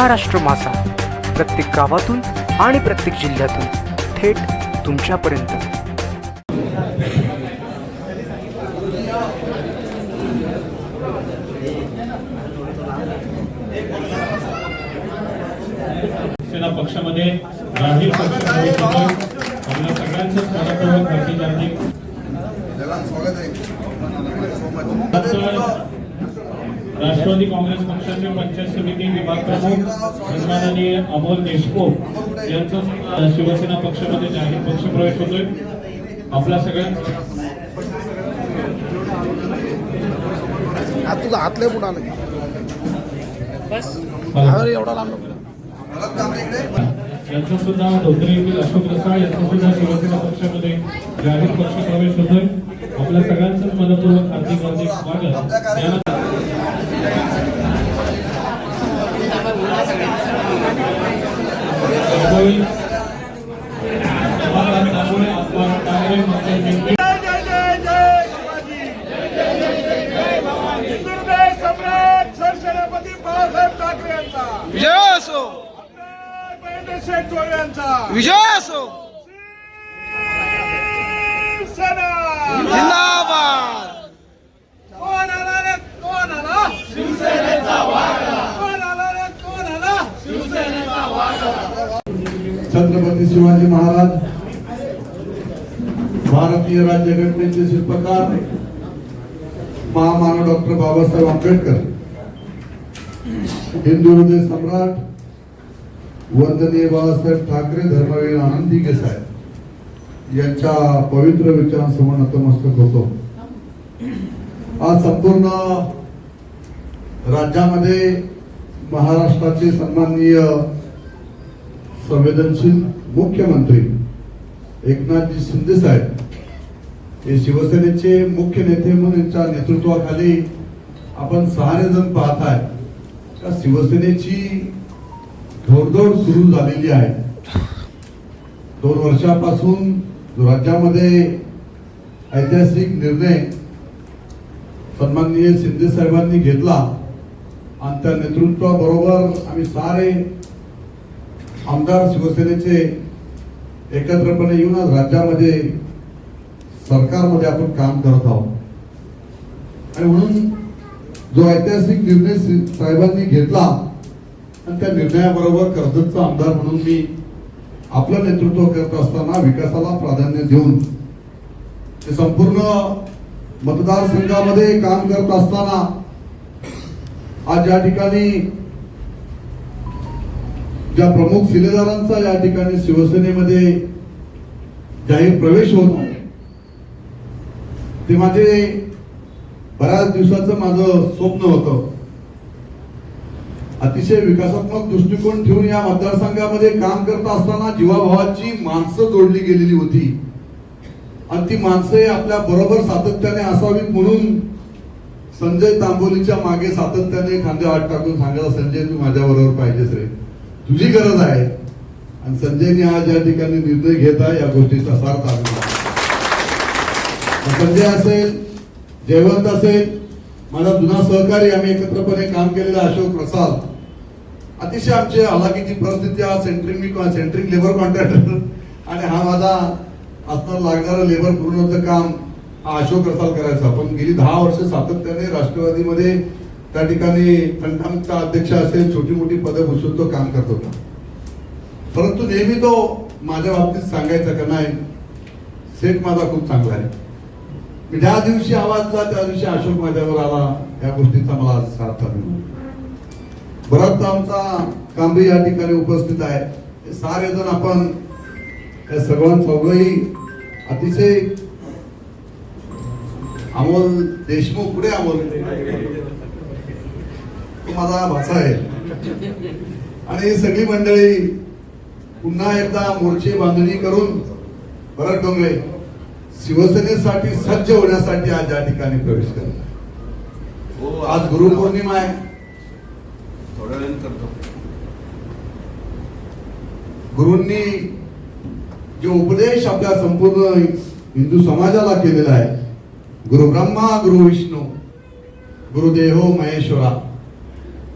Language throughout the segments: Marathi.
महाराष्ट्र मासा प्रत्येक गावातून आणि प्रत्येक जिल्ह्यातून थेट तुमच्यापर्यंत शिवसेना पक्षामध्ये जाहीर पक्ष प्रवेश होतोय. आपल्या सगळ्यांचं मनपूर्वक हार्दिक हार्दिक आता राष्ट्रवादी काँग्रेस पक्षाचे पंचायत समिती विभाग प्रमुख सन्माननीय अमोल देशमुख यांचं शिवसेना पक्षामध्ये जाहीर पक्ष प्रवेश होतोय. आपल्या सगळ्यांचं तुझा हातले अरे एवढा लांब. यांचं सुद्धा धोत्रे येथील अशोक रसाळ यांचं सुद्धा शिवसेना पक्षामध्ये जाहीर पक्ष प्रवेश होतोय. आपल्या सगळ्यांचं मनपूर्वक हार्दिक हार्दिक स्वागत. विजय असो आमदार महेंद्र शेठ जोळे यांचा विजय असो सेना जिंदाबाद कोण आला रे कोण आला शिवसेनेचा कोण आला रे कोण आला छत्रपती शिवाजी महाराज भारतीय राज्यघटनेचे शिल्पकार महामानव डॉक्टर बाबासाहेब आंबेडकर हिंदू हृदय सम्राट वंदनीय बाळासाहेब ठाकरे धर्मवीर आनंदी साहेब. यांच्या पवित्र विचारांसमोर नतमस्तक होतो. आज संपूर्ण राज्यामध्ये महाराष्ट्राचे सन्माननीय संवेदनशील मुख्यमंत्री एकनाथजी शिंदे साहेब हे शिवसेनेचे मुख्य नेते म्हणून यांच्या नेतृत्वाखाली आपण सहाने जण पाहताय. का शिवसेनेची घोडदौड सुरू झालेली आहे. दोन वर्षापासून राज्यामध्ये ऐतिहासिक निर्णय सन्माननीय शिंदे साहेबांनी घेतला आणि त्या नेतृत्वाबरोबर आम्ही सारे आमदार शिवसेनेचे एकत्रपणे येऊन आज राज्यामध्ये सरकारमध्ये आपण काम करत आहोत. आणि म्हणून जो ऐतिहासिक निर्णय साहेबांनी घेतला आणि त्या निर्णयाबरोबर कर्जतचा आमदार म्हणून मी आपलं नेतृत्व करत असताना विकासाला प्राधान्य देऊन ते संपूर्ण मतदारसंघामध्ये काम करत असताना आज या ठिकाणी ज्या प्रमुख शिलेदारांचा या ठिकाणी शिवसेनेमध्ये जाहीर प्रवेश होत आहे ते माझे बऱ्याच दिवसाचं माझं स्वप्न होतं. अतिशय विकासात्मक दृष्टिकोन ठेवून या मतदारसंघामध्ये काम करत असताना जीवाभावाची माणसं जोडली गेलेली होती. आणि ती माणसे आपल्या बरोबर सातत्याने असावीत म्हणून संजय तांबोलीच्या मागे सातत्याने खांद्या हात टाकून सांगायला संजय तू माझ्या बरोबर पाहिजेस रे. तुझी गरज आहे. आणि संजयने आज या ठिकाणी निर्णय घेत आहे या गोष्टीचा सार्थ आहे संजय असेल जयवंत असेल माझा जुना सहकारी आम्ही एकत्रपणे काम केलेला अशोक प्रसाद. अतिशय आमची हलाखीची परिस्थिती हा सेंट्रिंग मी सेंट्रिंग लेबर कॉन्ट्रॅक्टर आणि हा माझा असणार लागणारं लेबर पूर्णचं काम हा अशोक रसाल करायचा. पण गेली दहा वर्ष सातत्याने राष्ट्रवादीमध्ये त्या ठिकाणी फंटामचा अध्यक्ष असेल छोटी मोठी पदं भूषून तो काम करत होता परंतु नेहमी तो माझ्या बाबतीत सांगायचा का नाही सेट माझा खूप चांगला आहे. मी ज्या दिवशी आवाजला त्या दिवशी अशोक माझ्यावर आला या गोष्टीचा मला साथ सार्थ मिळाला बराच आमचा कांबी या ठिकाणी उपस्थित आहे. हे सारे जण आपण या सर्वां चौघही अतिशय अमोल देशमुख पुढे अमोल? तो माझा भाचा आहे. आणि सगळी मंडळी पुन्हा एकदा मोर्चे बांधणी करून परत डोंगरे शिवसेनेसाठी सज्ज होण्यासाठी आज या ठिकाणी प्रवेश करतात हो, आज गुरुपौर्णिमा आहे. थोड्या वेळ करतो. गुरूंनी जे उपदेश आपल्या संपूर्ण हिंदू समाजाला केलेला आहे गुरु ब्रह्मा गुरु विष्णू गुरुदेहो महेश्वरा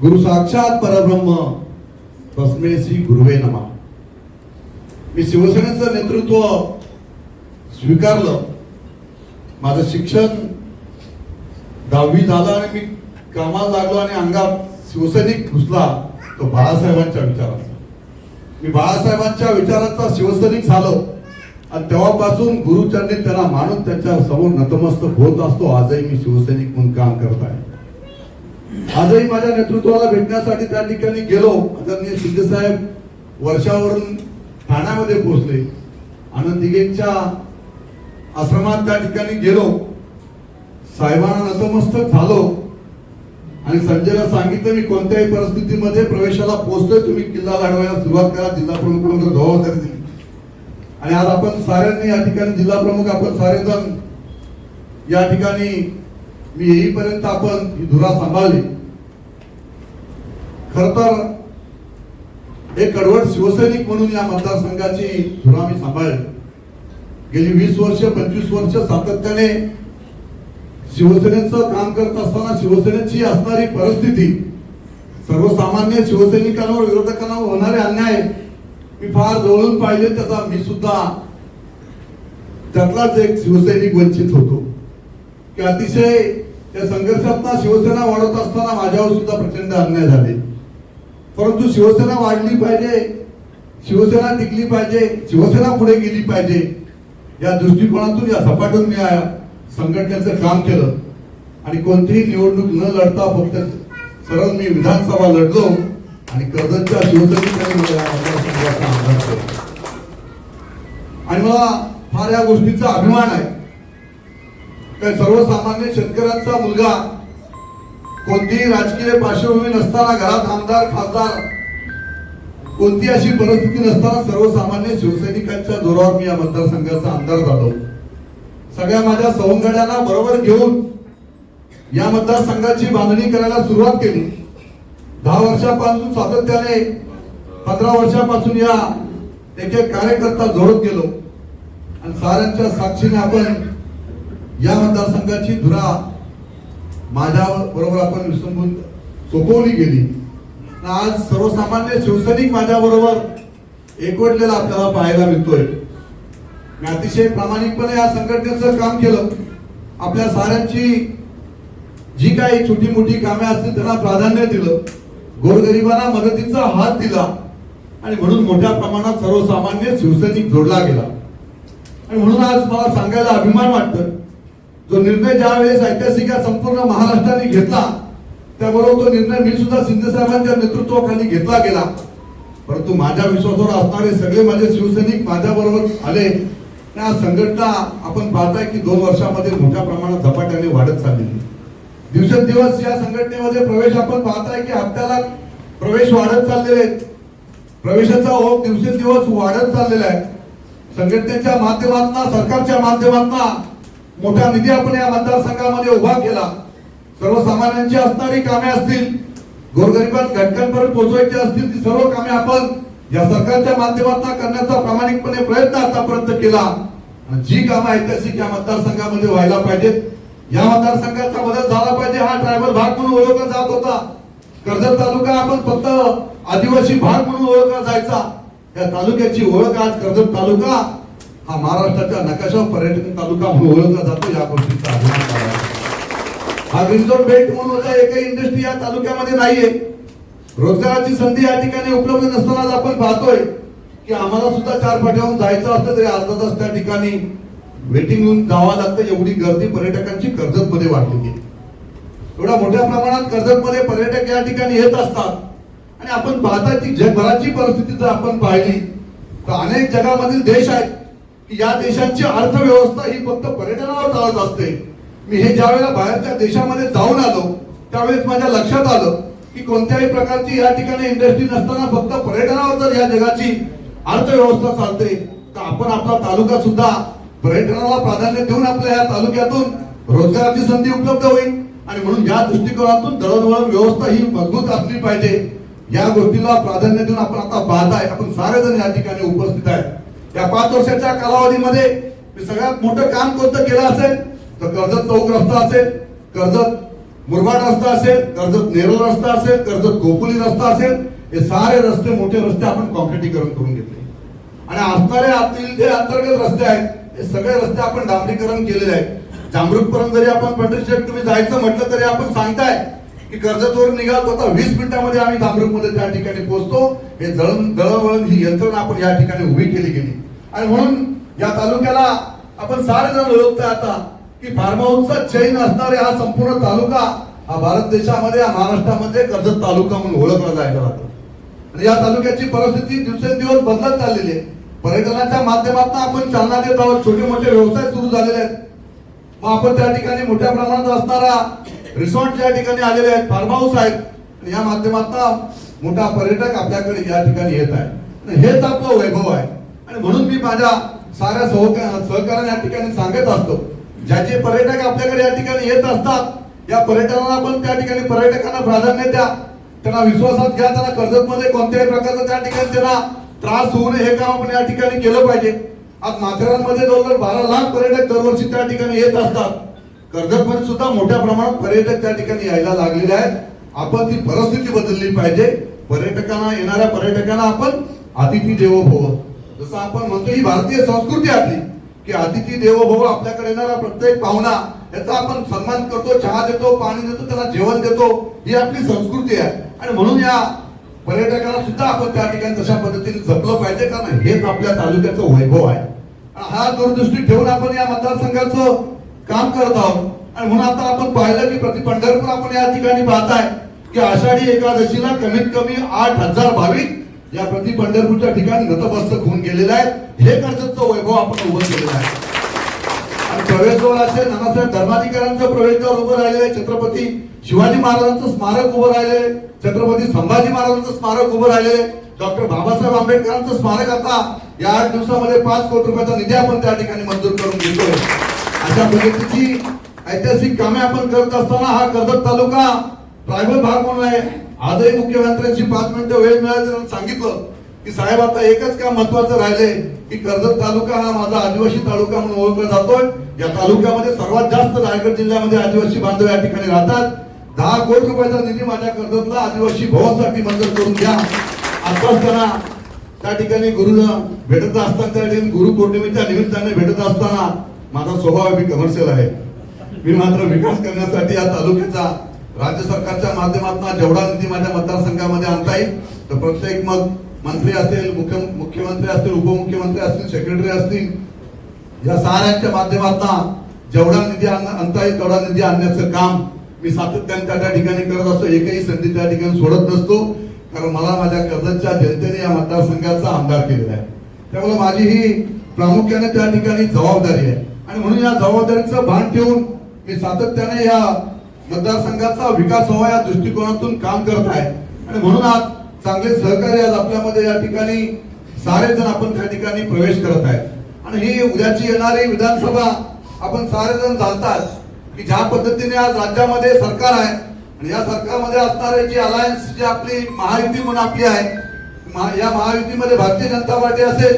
गुरु साक्षात परब्रह्म. तस्मेसी गुरुवे नमा. मी शिवसेनेचं नेतृत्व स्वीकारलं. माझं शिक्षण दहावी झालं आणि मी कामाला लागलो आणि अंगात शिवसैनिक घुसला तो बाळासाहेबांच्या विचाराचा. मी बाळासाहेबांच्या विचाराचा शिवसैनिक झालो. आणि तेव्हापासून गुरुचरणी त्यांना मानून त्यांच्यासमोर नतमस्तक होत असतो. आजही मी शिवसैनिक म्हणून काम करत आहे. आजही माझ्या नेतृत्वाला भेटण्यासाठी त्या ठिकाणी गेलो. आदरणीय शिंदे साहेब वर्षावरून ठाण्यामध्ये पोहोचले. आनंद दिघेंच्या आश्रमात त्या ठिकाणी गेलो. साहेबांना नतमस्तक झालो. आणि संजयला सांगितलं मी कोणत्याही परिस्थितीमध्ये प्रवेशाला पोहोचतोय. तुम्ही किल्ला लढवायला सुरुवात करा. जिल्हा प्रमुख जबाबदारी दिली. आणि आज आपण साऱ्यांनी या ठिकाणी जिल्हा प्रमुख आपण सारेजण या ठिकाणी मी येईपर्यंत आपण ही धुरा सांभाळली. खर तर एक कडवट शिवसैनिक म्हणून या मतदारसंघाची धुरा मी सांभाळली. गेली वीस वर्ष पंचवीस वर्ष सातत्याने शिवसेनेचं काम करत असताना शिवसेनेची असणारी परिस्थिती सर्वसामान्य शिवसैनिकांवर विरोधकांवर होणारे अन्याय मी फार जवळून पाहिले त्याचा मी सुद्धा त्यातलाच एक शिवसैनिक वंचित होतो. की अतिशय त्या संघर्षात शिवसेना वाढत असताना माझ्यावर सुद्धा प्रचंड अन्याय झाले. परंतु शिवसेना वाढली पाहिजे शिवसेना टिकली पाहिजे शिवसेना पुढे गेली पाहिजे या दृष्टिकोनातून या झपाटून मी संघटनेचं काम केलं. आणि कोणतीही निवडणूक न लढता फक्त सरळ मी विधानसभा लढलो आणि कर्जतच्या शिवसेनेच्या आणि मला फार या गोष्टीचा अभिमान आहे. काय सर्वसामान्य शेतकऱ्यांचा मुलगा कोणतीही राजकीय पार्श्वभूमी नसताना घरात आमदार खासदार कोणती अशी परिस्थिती नसताना सर्वसामान्य शिवसैनिकांच्या जोरावर मी या मतदारसंघाचा आमदार झालो सगळ्या माझ्या सवंगड्यांना बरोबर घेऊन या मतदारसंघाची बांधणी करायला सुरुवात केली. दहा वर्षापासून सातत्याने पंधरा वर्षापासून या एक एक कार्यकर्ता जोडत गेलो. आणि साऱ्यांच्या साक्षीने आपण या मतदारसंघाची धुरा माझ्या बरोबर आपण विसंबून सोपवली गेली. आज सर्वसामान्य शिवसैनिक माझ्या बरोबर एकवटलेला आपल्याला पाहायला मिळतोय. मी अतिशय प्रामाणिकपणे या संघटनेचं काम केलं. आपल्या साऱ्यांची जी काही छोटी मोठी कामे असतील त्यांना प्राधान्य दिलं. गोरगरिबांना मदतीचा हात दिला. आणि म्हणून मोठ्या प्रमाणात सर्वसामान्य शिवसैनिक जोडला गेला. आणि म्हणून आज मला सांगायला अभिमान वाटतं जो निर्णय ज्या वेळेस ऐतिहासिक संपूर्ण महाराष्ट्राने घेतला त्याबरोबर तो निर्णय मी सुद्धा शिंदे साहेबांच्या नेतृत्वाखाली घेतला गेला. परंतु माझ्या विश्वासावर असणारे सगळे माझे शिवसैनिक माझ्याबरोबर आले त्या संघटना आपण पाहताय की दोन वर्षामध्ये मोठ्या प्रमाणात झपाट्याने वाढत चाललेली दिवसेंदिवस या संघटनेमध्ये प्रवेश आपण पाहताय की हप्त्याला प्रवेश वाढत चाललेले आहेत. प्रवेशाचा ओघ दिवसेंदिवस वाढत चाललेला आहे. संघटनेच्या माध्यमातून सरकारच्या माध्यमातून मोठा निधी आपण या मतदारसंघामध्ये उभा केला. सर्वसामान्यांची असणारी कामे असतील गोरगरिबात घटकांपर्यंत पोहोचवायची असतील ती सर्व कामे आपण या सरकारच्या माध्यमातून करण्याचा प्रामाणिकपणे प्रयत्न आतापर्यंत केला. आणि जी कामं ऐतिहासिक या मतदारसंघामध्ये व्हायला पाहिजेत. या मतदारसंघाचा मदत झाला पाहिजे हा ट्रायबल भाग म्हणून ओळखला जात होता. कर्जत तालुका आपण फक्त आदिवासी भाग म्हणून ओळखला जायचा. या तालुक्याची ओळख आज कर्जत तालुका हा महाराष्ट्राच्या नकाशावर पर्यटन तालुका म्हणून ओळखला जातो या गोष्टीचा हा रिसोर्ट बेल्ट म्हणून होता एकही इंडस्ट्री या तालुक्यामध्ये नाहीये. रोजगाराची संधी या ठिकाणी उपलब्ध नसतानाच आपण पाहतोय की आम्हाला सुद्धा चार पाठ्याहून जायचं असलं तरी अर्धा तास त्या ठिकाणी वेटिंग होऊन जावं लागतं. एवढी गर्दी पर्यटकांची कर्जत मध्ये वाढली गेली एवढ्या मोठ्या प्रमाणात कर्जत मध्ये पर्यटक या ठिकाणी येत असतात. आणि आपण पाहता ती जगभराची परिस्थिती जर आपण पाहिली तर अनेक जगामधील देश आहेत की या देशाची अर्थव्यवस्था ही फक्त पर्यटनावर चालत असते. मी हे ज्या वेळेला बाहेरच्या देशामध्ये जाऊन आलो त्यावेळेस माझ्या लक्षात आलं की कोणत्याही प्रकारची या ठिकाणी इंडस्ट्री नसताना फक्त पर्यटनावर जर या जगाची अर्थव्यवस्था चालते तर आपण आपला तालुका सुद्धा पर्यटनाला प्राधान्य देऊन आपल्या या तालुक्यातून रोजगाराची संधी उपलब्ध होईल. आणि म्हणून या दृष्टिकोनातून दळणवळण व्यवस्था ही मजबूत असली पाहिजे. या गोष्टीला प्राधान्य देऊन आपण आता पाहताय आपण सारेजण या ठिकाणी उपस्थित आहे या पाच वर्षाच्या कालावधीमध्ये मी सगळ्यात मोठं काम कोणतं केलं असेल? तर कर्जत चौक रस्ता असेल कर्जत मुरबाड रस्ता असेल कर्जत नेरळ रस्ता असेल कर्जत गोकुली रस्ता असेल हे सारे रस्ते मोठे रस्ते आपण कॉन्क्रिटीकरण करून घेतले. आणि असणारे आतील जे अंतर्गत रस्ते आहेत हे सगळे रस्ते आपण डांबरीकरण केलेले आहेत. जांभरूक पर्यंत जरी आपण पंढरी तुम्ही जायचं म्हटलं तरी आपण सांगताय की कर्जतवर निघाल होता वीस मिनिटामध्ये आम्ही जांभरूकमध्ये त्या ठिकाणी पोहोचतो. हे जळण दळणवळण ही यंत्रणा आपण या ठिकाणी उभी केली गेली. आणि म्हणून या तालुक्याला आपण सारे जण ओळखतोय आता की फार्महाऊसचा चैन असणारे हा संपूर्ण तालुका हा भारत देशामध्ये हा महाराष्ट्रामध्ये कर्जत तालुका म्हणून ओळखला जायला जातो आणि या तालुक्याची परिस्थिती दिवसेंदिवस बदलत चाललेली आहे. पर्यटनाच्या माध्यमातून आपण चालना देत आहोत. छोटे मोठे व्यवसाय सुरू झालेले आहेत. मग आपण त्या ठिकाणी मोठ्या प्रमाणात असणारा रिसॉर्ट या ठिकाणी आलेले आहेत. फार्म हाऊस आहेत. आणि या माध्यमातून मोठा पर्यटक आपल्याकडे या ठिकाणी येत आहे. हेच आपलं वैभव आहे. आणि म्हणून मी माझ्या साऱ्या सहका- सहकार्याने या ठिकाणी सांगत असतो ज्याचे पर्यटक आपल्याकडे या ठिकाणी येत असतात या पर्यटनाला पण त्या ठिकाणी पर्यटकांना प्राधान्य द्या. त्यांना विश्वासात घ्या त्यांना कर्जतमध्ये कोणत्याही प्रकारचा त्या ठिकाणी त्यांना त्रास होऊ नये हे काम आपण या ठिकाणी केलं पाहिजे. आज माथेरानमध्ये जवळजवळ बारा लाख पर्यटक दरवर्षी त्या ठिकाणी येत असतात. कर्जतमध्ये सुद्धा मोठ्या प्रमाणात पर्यटक त्या ठिकाणी यायला लागलेले आहेत. आपण ती परिस्थिती बदलली पाहिजे. पर्यटकांना येणाऱ्या पर्यटकांना आपण अतिथी देवो भव. जसं आपण म्हणतो ही भारतीय संस्कृती आपली की अतिथी देवो भव आपल्याकडे येणारा प्रत्येक पाहुणा याचा आपण सन्मान करतो चहा देतो पाणी देतो त्याला जेवण देतो ही आपली संस्कृती आहे. आणि म्हणून या पर्यटकांना सुद्धा आपण त्या ठिकाणी तशा पद्धतीने जपलं पाहिजे कारण हेच आपल्या तालुक्याचं वैभव आहे. हा दूरदृष्टी ठेवून आपण या मतदारसंघाचं काम करत आहोत. आणि म्हणून आता आपण पाहिलं की प्रति पंढरपूर आपण या ठिकाणी पाहताय की आषाढी एकादशीला कमीत कमी आठ हजार भाविक या प्रति पंढरपूरच्या ठिकाणी नतमस्तक होऊन गेलेलं आहे. हे कर्जतचं वैभव आपण उभं केलेलं आहे. आणि प्रवेशद्वार असेल नानासाहेब धर्माधिकाऱ्यांचं प्रवेशद्वार उभं राहिलेलं आहे. छत्रपती शिवाजी महाराजांचं स्मारक उभं राहिलेलं आहे. छत्रपती संभाजी महाराजांचं स्मारक उभं राहिलेलं आहे. डॉक्टर बाबासाहेब आंबेडकरांचं स्मारक आता या आठ दिवसामध्ये पाच कोटी रुपयाचा निधी आपण त्या ठिकाणी मंजूर करून घेतोय. अशा पद्धतीची ऐतिहासिक कामे आपण करत असताना हा कर्जत तालुका ट्रायबल भाग म्हणून आहे. आजही मुख्यमंत्र्यांची पाच मिनिटं वेळ मिळाली सांगितलं की साहेब आता एकच काम महत्वाचं राहिले की कर्जत तालुका हा माझा आदिवासी तालुका म्हणून ओळखला जातोय. या तालुक्यामध्ये सर्वात जास्त रायगड जिल्ह्यामध्ये आदिवासी बांधव या ठिकाणी राहतात. दहा कोटी रुपयाचा निधी माझ्या कर्जतला आदिवासी भवनसाठी मंजूर करून द्या. आताच त्यांना त्या ठिकाणी गुरु भेटत असताना त्या ठिकाणी गुरु पौर्णिमेच्या निमित्ताने भेटत असताना माझा स्वभाव मी कमर्शियल आहे. मी मात्र विकास करण्यासाठी या तालुक्याचा राज्य सरकारच्या माध्यमातून जेवढा निधी माझ्या मतदारसंघामध्ये आणता येईल तर प्रत्येक मग मंत्री असेल मुख्य मुख्यमंत्री असतील उपमुख्यमंत्री असतील सेक्रेटरी असतील या साऱ्यांच्या माध्यमातून जेवढा निधी आणता येईल तेवढा निधी आणण्याचं काम मी सातत्याने त्या त्या ठिकाणी करत असतो. एकही संधी त्या ठिकाणी सोडत नसतो कारण मला माझ्या कर्जतच्या जनतेने या मतदारसंघाचा आमदार केलेला आहे. त्यामुळे माझी ही प्रामुख्याने त्या ठिकाणी जबाबदारी आहे. आणि म्हणून या जबाबदारीचं भान ठेवून मी सातत्याने या मतदारसंघाचा विकास व्हावा या दृष्टिकोनातून काम करत आहे. आणि म्हणून आज चांगले सहकार्य आज आपल्यामध्ये या ठिकाणी सारे जण आपण त्या ठिकाणी प्रवेश करत आहे आणि ही उद्याची येणारी विधानसभा आपण सारे जण जाणतात की ज्या पद्धतीने आज राज्यामध्ये सरकार आहे. आणि या सरकारमध्ये असणारे जी अलायन्स जी आपली महायुती म्हणून आपली आहे महा- या महायुतीमध्ये भारतीय जनता पार्टी असेल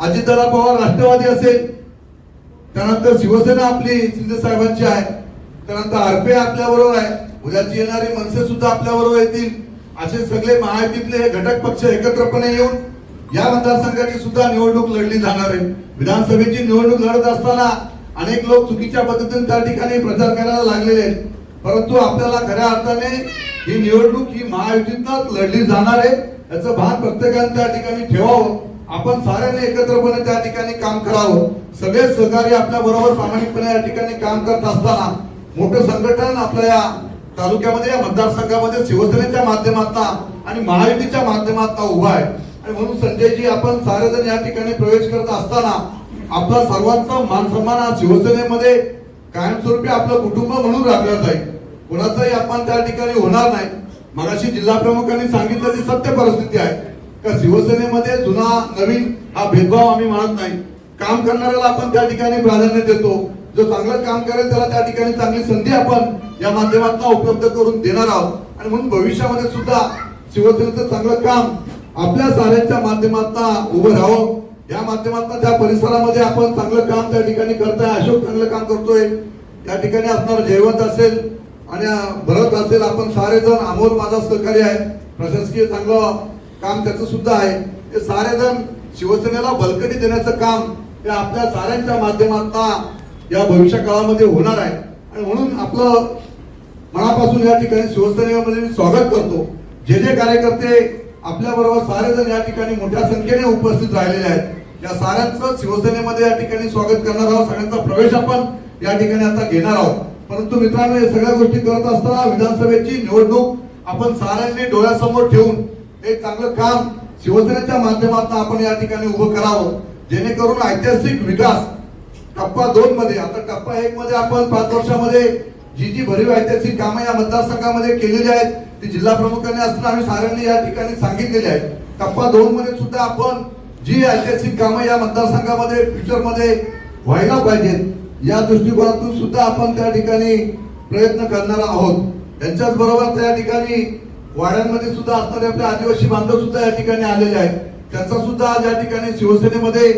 अजितदादा पवार राष्ट्रवादी असेल त्यानंतर शिवसेना आपली शिंदे साहेबांची आहे त्यानंतर आरपे आपल्या बरोबर आहे. उद्याची येणारी मनसे सुद्धा आपल्या बरोबर येतील. असे सगळे महायुतीतले हे घटक पक्ष एकत्रपणे येऊन या मतदारसंघाची सुद्धा निवडणूक लढली जाणार आहे. विधानसभेची निवडणूक लढत असताना अनेक लोक चुकीच्या पद्धतीने त्या ठिकाणी प्रचार करायला लागलेले आहेत. परंतु आपल्याला खऱ्या अर्थाने ही निवडणूक ही महायुतीतच लढली जाणार आहे. याचं भान प्रत्येकाने त्या ठिकाणी ठेवावं. आपण साऱ्यांनी एकत्रपणे त्या ठिकाणी काम करावं. सगळे सहकारी आपल्या बरोबर प्रामाणिकपणे या ठिकाणी काम करत असताना मोठं संघटन आपल्या या तालुक्यामध्ये या मतदारसंघामध्ये शिवसेनेच्या माध्यमातून आणि महायुतीच्या माध्यमातून उभा आहे. आणि म्हणून संजयजी आपण सारेजण या ठिकाणी प्रवेश करत असताना आपला सर्वांचा मान सन्मान हा शिवसेनेमध्ये कायमस्वरूपी आपलं कुटुंब म्हणून राखलं जाईल. कोणाचाही अपमान त्या ठिकाणी होणार नाही. मगाशी जिल्हा प्रमुखांनी सांगितलं ती सत्य परिस्थिती आहे. का शिवसेनेमध्ये जुना नवीन हा भेदभाव आम्ही मानत नाही. काम करणाऱ्याला आपण त्या ठिकाणी प्राधान्य देतो. जो चांगलं काम करेल त्याला त्या ठिकाणी चांगली संधी आपण या माध्यमातून उपलब्ध करून देणार आहोत. आणि म्हणून भविष्यामध्ये सुद्धा शिवसेनेचं चांगलं काम आपल्या साऱ्यांच्या माध्यमातून उभं राहावं. या माध्यमातून त्या परिसरामध्ये आपण चांगलं काम त्या ठिकाणी करताय. अशोक चांगलं काम करतोय. त्या ठिकाणी असणार जयवंत असेल आणि भरत असेल. आपण सारे जण अमोल माझा सहकारी आहे. प्रशासकीय चांगलं काम त्याचं सुद्धा आहे. हे सारे जण शिवसेनेला बलकटी देण्याचं काम हे आपल्या साऱ्यांच्या माध्यमातून या भविष्य काळामध्ये होणार आहे. आणि म्हणून आपलं मनापासून या ठिकाणी शिवसेनेमध्ये मी स्वागत करतो. जे जे कार्यकर्ते आपल्या बरोबर सारे जण या ठिकाणी मोठ्या संख्येने उपस्थित राहिलेले आहेत. या साऱ्यांचं शिवसेनेमध्ये या ठिकाणी स्वागत करणार आहोत. सगळ्यांचा प्रवेश आपण या ठिकाणी आता घेणार आहोत. परंतु मित्रांनो हे सगळ्या गोष्टी करत असताना विधानसभेची निवडणूक आपण साऱ्यांनी डोळ्यासमोर ठेवून एक चांगलं काम शिवसेनेच्या माध्यमातून आपण या ठिकाणी उभं करावं. जेणेकरून ऐतिहासिक विकास टप्पा दोन मध्ये. आता टप्पा एक मध्ये आपण पाच वर्षामध्ये जी जी भरीव ऐतिहासिक कामं या मतदारसंघामध्ये केलेली आहेत. ती जिल्हा प्रमुखांनी असताना आम्ही साऱ्यांनी या ठिकाणी सांगितलेली आहेत. टप्पा दोन मध्ये सुद्धा आपण जी ऐतिहासिक कामं या मतदारसंघामध्ये फ्युचरमध्ये व्हायला पाहिजेत या दृष्टिकोनातून सुद्धा आपण त्या ठिकाणी प्रयत्न करणार आहोत. त्यांच्याच बरोबर त्या ठिकाणी वाड्यांमध्ये सुद्धा असणारे आपले आदिवासी बांधव सुद्धा या ठिकाणी आलेले आहेत. त्यांचा सुद्धा आज या ठिकाणी शिवसेनेमध्ये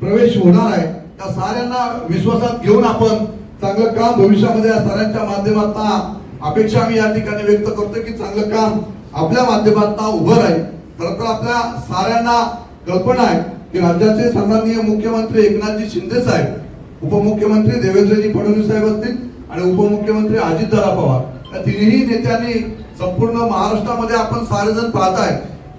प्रवेश होणार आहे. त्या साऱ्यांना विश्वासात घेऊन आपण चांगलं काम भविष्यामध्ये या साऱ्यांच्या माध्यमातून अपेक्षा मी या ठिकाणी व्यक्त करतो की चांगलं काम आपल्या माध्यमातून उभं राहील. खरं तर आपल्या साऱ्यांना कल्पना आहे की राज्याचे सन्माननीय मुख्यमंत्री एकनाथजी शिंदे साहेब उपमुख्यमंत्री देवेंद्रजी फडणवीस साहेब असतील आणि उपमुख्यमंत्री अजितदादा पवार. या तिन्ही नेत्यांनी संपूर्ण महाराष्ट्रामध्ये आपण सारेजण पाहताय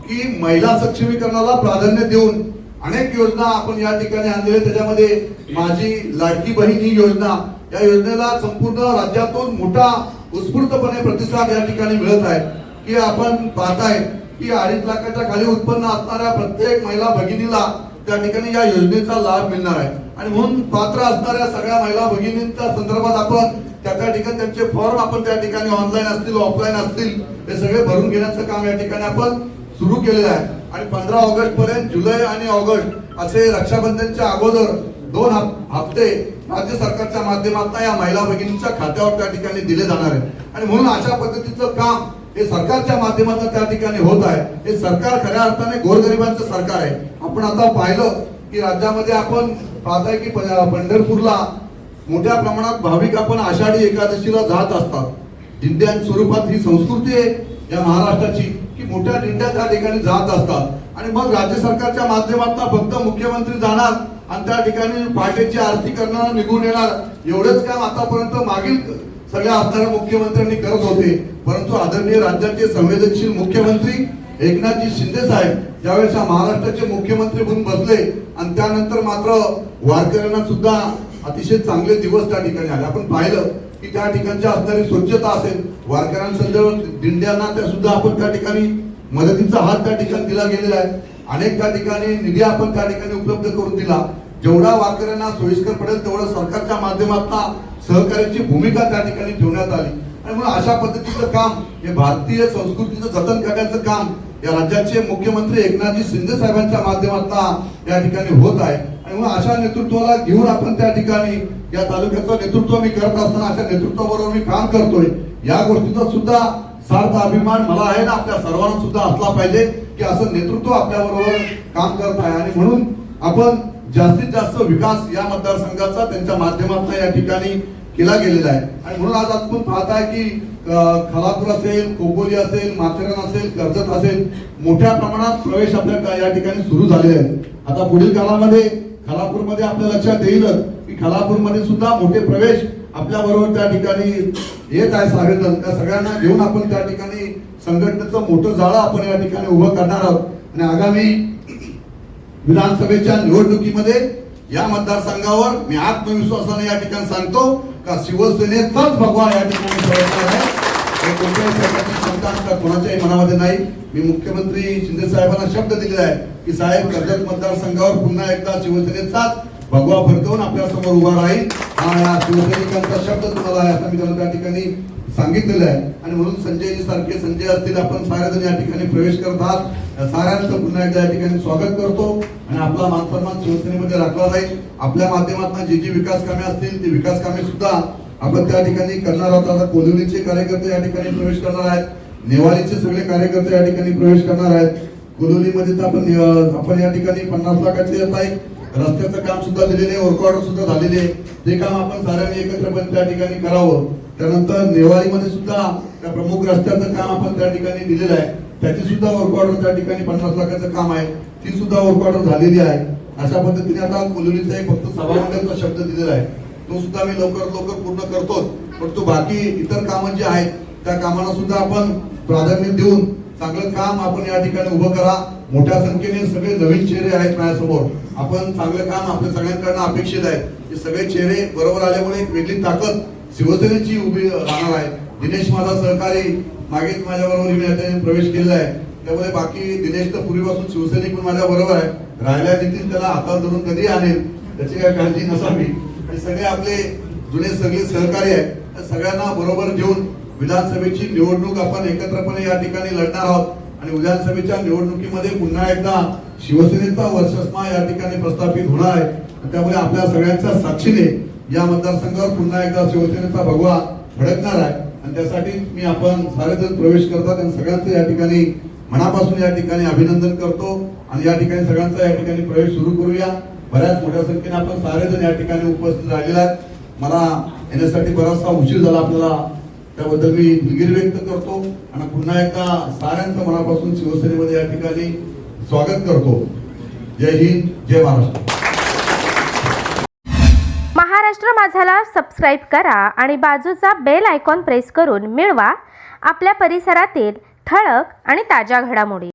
की महिला सक्षमीकरणाला प्राधान्य देऊन अनेक योजना आपण या ठिकाणी आणलेल्या त्याच्यामध्ये माझी लाडकी बहीण ही योजना या योजनेला संपूर्ण राज्यातून मोठा उत्स्फूर्तपणे प्रतिसाद या ठिकाणी मिळत आहे. की आपण पाहताय की अडीच लाखाच्या खाली उत्पन्न असणाऱ्या प्रत्येक महिला भगिनीला त्या ठिकाणी या योजनेचा लाभ मिळणार आहे. आणि म्हणून पात्र असणाऱ्या सगळ्या महिला भगिनींच्या संदर्भात आपण त्या त्या ठिकाणी त्यांचे फॉर्म आपण त्या ठिकाणी ऑनलाईन असतील ऑफलाईन असतील हे सगळे भरून घेण्याचं काम या ठिकाणी आपण सुरू केलेलं आहे. आणि पंधरा ऑगस्ट पर्यंत जुलै आणि ऑगस्ट असे रक्षाबंधनच्या अगोदर दोन हप्ते राज्य सरकारच्या माध्यमातून या महिला भगिनींच्या खात्यावर त्या ठिकाणी दिले जाणार आहे आणि म्हणून अशा पद्धतीचं काम हे सरकारच्या माध्यमातून त्या ठिकाणी होत आहे. हे सरकार खऱ्या अर्थाने गोरगरिबांचं सरकार आहे. आपण आता पाहिलं की राज्यामध्ये आपण पाहताय की पंढरपूरला मोठ्या प्रमाणात भाविक आपण आषाढी एकादशीला जात असतात. दिंड्यां स्वरूपात ही संस्कृती आहे या महाराष्ट्राची. मोठ्या दिंड्या त्या ठिकाणी जात असतात. आणि मग राज्य सरकारच्या माध्यमातून फक्त मुख्यमंत्री जाणार आणि त्या ठिकाणी पहाटेची आरती करणार निघून येणार एवढंच काम आतापर्यंत मागील सगळ्या आमदार मुख्यमंत्र्यांनी करत होते. परंतु आदरणीय राज्याचे संवेदनशील मुख्यमंत्री एकनाथजी शिंदे साहेब ज्यावेळेस महाराष्ट्राचे मुख्यमंत्री म्हणून बसले आणि त्यानंतर मात्र वारकऱ्यांना सुद्धा अतिशय चांगले दिवस त्या ठिकाणी आले. आपण पाहिलं की त्या ठिकाणच्या असणारी स्वच्छता असेल वारकऱ्यांसंदर्भात दिंड्यांना त्या सुद्धा आपण त्या ठिकाणी मदतीचा हात त्या ठिकाणी दिला गेलेला आहे. अनेक त्या ठिकाणी निधी आपण त्या ठिकाणी उपलब्ध करून दिला. जेवढा वारकऱ्यांना सोयीस्कर पडेल तेवढं सरकारच्या माध्यमातून सहकार्याची भूमिका त्या ठिकाणी ठेवण्यात आली. आणि म्हणून अशा पद्धतीचं काम हे भारतीय संस्कृतीचं जतन करण्याचं काम या राज्याचे मुख्यमंत्री एकनाथजी शिंदे साहेबांच्या माध्यमातून या ठिकाणी होत आहे. म्हणून अशा नेतृत्वाला घेऊन आपण त्या ठिकाणी या तालुक्याचं नेतृत्व मी करत असताना अशा नेतृत्वाबरोबर मी काम करतोय. या गोष्टीचा सुद्धा सार्थ अभिमान मला आहे ना आपल्या सर्वांना सुद्धा असला पाहिजे की असं नेतृत्व आपल्या बरोबर काम करत आहे. आणि म्हणून आपण जास्तीत जास्त विकास या मतदारसंघाचा त्यांच्या माध्यमातून या ठिकाणी केला गेलेला आहे. आणि म्हणून आज आपण पाहताय की खलापूर असेल कोकोली असेल माथेरान असेल कर्जत असेल मोठ्या प्रमाणात प्रवेश आपल्या या ठिकाणी सुरू झालेले आहेत आता पुढील काळामध्ये खालापूरमध्ये आपल्या लक्षात येईलच की खालापूरमध्ये सुद्धा मोठे प्रवेश आपल्या बरोबर त्या ठिकाणी येत आहे सगळेजण त्या सगळ्यांना घेऊन आपण त्या ठिकाणी संघटनेचं मोठं जाळं आपण या ठिकाणी उभं करणार आहोत. आणि आगामी विधानसभेच्या निवडणुकीमध्ये या मतदारसंघावर मी आत्मविश्वासाने या ठिकाणी सांगतो का शिवसेनेचाच भगवा या ठिकाणी प्रयत्न आहे. हे कोणत्याही प्रकारची शंका कोणाच्याही मनामध्ये नाही. मी मुख्यमंत्री शिंदे साहेबांना शब्द दिलेला आहे की साहेब कर्जत मतदारसंघावर पुन्हा एकदा शिवसेनेचाच भगवा फडकवून आपल्यासमोर उभा राहील. हा या शिवसैनिकांचा शब्द तुम्हाला आहे असं मी त्यांना त्या ठिकाणी सांगितलेलं आहे. आणि म्हणून संजयजी सारखे संजय असतील आपण सारेजण या ठिकाणी प्रवेश करत आहात. या साऱ्यांचं पुन्हा एकदा या ठिकाणी स्वागत करतो. आणि आपला मानसन्मान शिवसेनेमध्ये राखला जाईल. आपल्या माध्यमातून जी जी विकास कामे असतील ती विकास कामे सुद्धा आपण त्या ठिकाणी करणार आहोत. आता कोलिवलीचे कार्यकर्ते या ठिकाणी प्रवेश करणार आहेत. नेवाळीचे सगळे कार्यकर्ते या ठिकाणी प्रवेश करणार आहेत. कोलोलीमध्ये तर आपण आपण या ठिकाणी पन्नास लाखाचे आता एक रस्त्याचं काम सुद्धा दिलेले वर्क ऑर्डर सुद्धा झालेले आहे. ते काम आपण साऱ्यांनी एकत्रपणे त्या ठिकाणी करावं. त्यानंतर नेवाळीमध्ये सुद्धा त्या प्रमुख रस्त्याचं काम आपण त्या ठिकाणी दिलेलं आहे. त्याची सुद्धा वर्क ऑर्डर त्या ठिकाणी पन्नास लाखाचं काम आहे. ती सुद्धा वर्क ऑर्डर झालेली आहे. अशा पद्धतीने आता कोलोनीचा एक फक्त सभामंडळचा शब्द दिलेला आहे. तो सुद्धा मी लवकर लवकर पूर्ण करतोच. परंतु बाकी इतर कामं जी आहेत त्या कामांना सुद्धा आपण प्राधान्य देऊन चांगलं काम आपण या ठिकाणी उभं करा. मोठ्या संख्येने सगळे नवीन चेहरे आहेत माझ्यासमोर. आपण चांगलं काम आपल्या सगळ्यांकडनं अपेक्षित आहे. हे सगळे चेहरे बरोबर आल्यामुळे एक वेगळी ताकद शिवसेनेची उभी राहणार आहे. दिनेश माझा सहकारी मागेच माझ्याबरोबर मी त्याने प्रवेश केलेला आहे. त्यामुळे बाकी दिनेश तर पूर्वीपासून शिवसैनिक पण माझ्या बरोबर आहे. राहिल्या देतील त्याला हातात धरून कधी आणेल त्याची काय काळजी नसावी. आणि सगळे आपले जुने सगळे सहकारी आहेत. त्या सगळ्यांना बरोबर घेऊन विधानसभेची निवडणूक आपण एकत्रपणे या ठिकाणी लढणार आहोत. आणि विधानसभेच्या निवडणुकीमध्ये पुन्हा एकदा शिवसेनेचा वर्चस्व या ठिकाणी प्रस्थापित होणार आहे. त्यामुळे आपल्या सगळ्यांच्या साक्षीने या मतदारसंघावर पुन्हा एकदा शिवसेनेचा भगवा भडकणार आहे. आणि त्यासाठी मी आपण सारेजण प्रवेश करतात आणि सगळ्यांचं या ठिकाणी मनापासून या ठिकाणी अभिनंदन करतो. आणि या ठिकाणी सगळ्यांचा या ठिकाणी प्रवेश सुरू करूया. बऱ्याच मोठ्या संख्येने आपण सारेजण या ठिकाणी उपस्थित राहिलेला आहेत. मला येण्यासाठी बराचसा उशीर झाला आपल्याला. त्याबद्दल मी दिलगिरी व्यक्त करतो आणि पुन्हा एकदा साऱ्यांचं मनापासून शिवसेनेमध्ये या ठिकाणी स्वागत करतो. जय हिंद जय महाराष्ट्र. महाराष्ट्र माझाला सबस्क्राईब करा आणि बाजूचा बेल आयकॉन प्रेस करून मिळवा. आपल्या परिसरातील ठळक आणि ताज्या घडामोडी.